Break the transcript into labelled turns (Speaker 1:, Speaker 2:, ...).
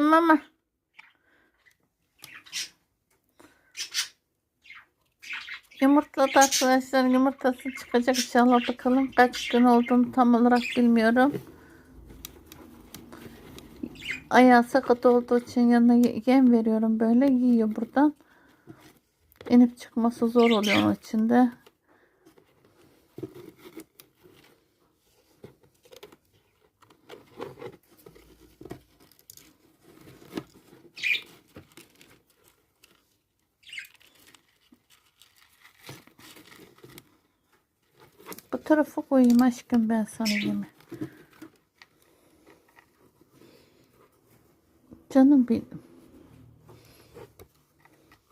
Speaker 1: mama. Yumurtladı arkadaşlar. Yumurtası çıkacak inşallah bakalım. Kaç gün olduğunu tam olarak bilmiyorum. Ayağı sakat olduğu için yanına ye- yem veriyorum böyle. Yiyor buradan. İnip çıkması zor oluyor onun içinde. Bu tarafa koyayım aşkım ben sana yemi. Canım benim.